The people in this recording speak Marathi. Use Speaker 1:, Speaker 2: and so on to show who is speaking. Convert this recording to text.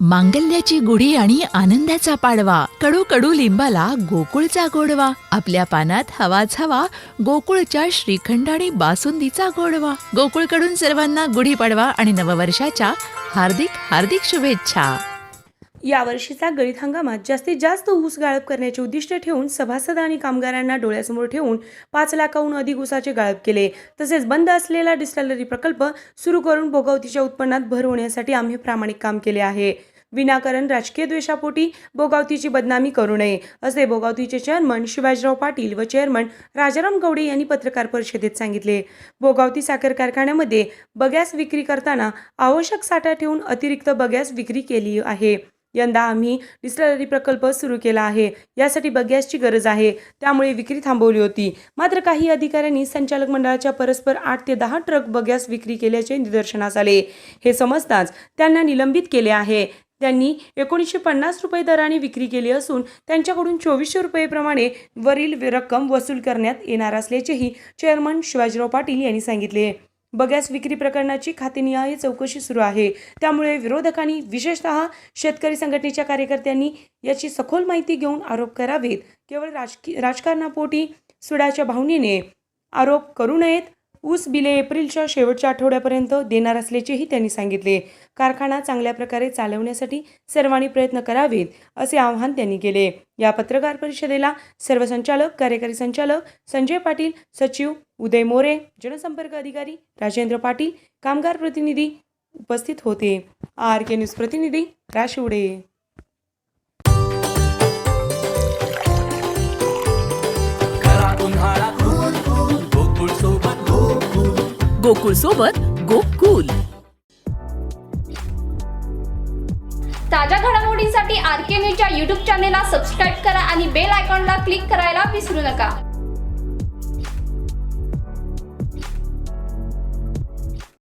Speaker 1: मांगल्याची गुढी आणि आनंदाचा पाडवा. कडू कडू लिंबाला गोकुळचा गोडवा. आपल्या पानात हवाच हवा गोकुळच्या श्रीखंड आणि बासुंदीचा गोडवा. गोकुळकडून सर्वांना गुढी पाडवा आणि नववर्षाच्या हार्दिक हार्दिक शुभेच्छा.
Speaker 2: यावर्षीचा गळीत हंगामात जास्तीत जास्त ऊस गाळप करण्याचे उद्दिष्ट ठेवून सभासद आणि कामगारांना डोळ्यासमोर ठेवून पाच लाखाहून अधिक ऊसाचे गाळप केले. तसेच बंद असलेला डिस्टलरी प्रकल्प सुरू करून भोगावतीच्या उत्पन्नात भर होण्यासाठी आम्ही प्रामाणिक काम केले आहे. विनाकारण राजकीय द्वेषापोटी बोगावतीची बदनामी करू नये असे बोगावतीचे चेअरमन शिवाजीराव पाटील व चेअरमन राजाराम गवडे यांनी पत्रकार परिषदेत सांगितले. बोगावती साखर कारखान्यामध्ये बगॅस विक्री करताना आवश्यक साठा ठेवून अतिरिक्त बगॅस विक्री केली आहे. यंदा आम्ही डिस्टलरी प्रकल्प सुरू केला आहे. यासाठी बगॅसची गरज आहे. त्यामुळे विक्री थांबवली होती. मात्र काही अधिकाऱ्यांनी संचालक मंडळाच्या परस्पर आठ ते दहा ट्रक बगॅस विक्री केल्याचे निदर्शनास आले. हे समजताच त्यांना निलंबित केले आहे. त्यांनी एकोणीसशे पन्नास रुपये दराने विक्री केली असून त्यांच्याकडून चोवीसशे रुपयेप्रमाणे वरील रक्कम वसूल करण्यात येणार असल्याचेही चेअरमन शिवाजीराव पाटील यांनी सांगितले. बगॅस विक्री प्रकरणाची खातेनिहाय चौकशी सुरू आहे. त्यामुळे विरोधकांनी विशेषतः शेतकरी संघटनेच्या कार्यकर्त्यांनी याची सखोल माहिती घेऊन आरोप करावेत. केवळ राजकी राजकारणापोटी सुडाच्या भावनेने आरोप करू नयेत ऊस बिले एप्रिलच्या शेवटच्या आठवड्यापर्यंत देणार असल्याचेही त्यांनी सांगितले. कारखाना चांगल्या प्रकारे चालवण्यासाठी सर्वांनी प्रयत्न करावेत असे आवाहन त्यांनी केले. या पत्रकार परिषदेला सर्व संचालक कार्यकारी संचालक संजय पाटील सचिव उदय मोरे जनसंपर्क अधिकारी राजेंद्र पाटील कामगार प्रतिनिधी उपस्थित होते. आर के न्यूज प्रतिनिधी राशिवडे.
Speaker 1: गोकुळ सोबत गोकुल.
Speaker 3: ताज्या घडामोडींसाठी आर के न्यूजच्या यूट्यूब चॅनेलला सबस्क्राईब करा आणि बेल आयकॉनला क्लिक करायला विसरू नका.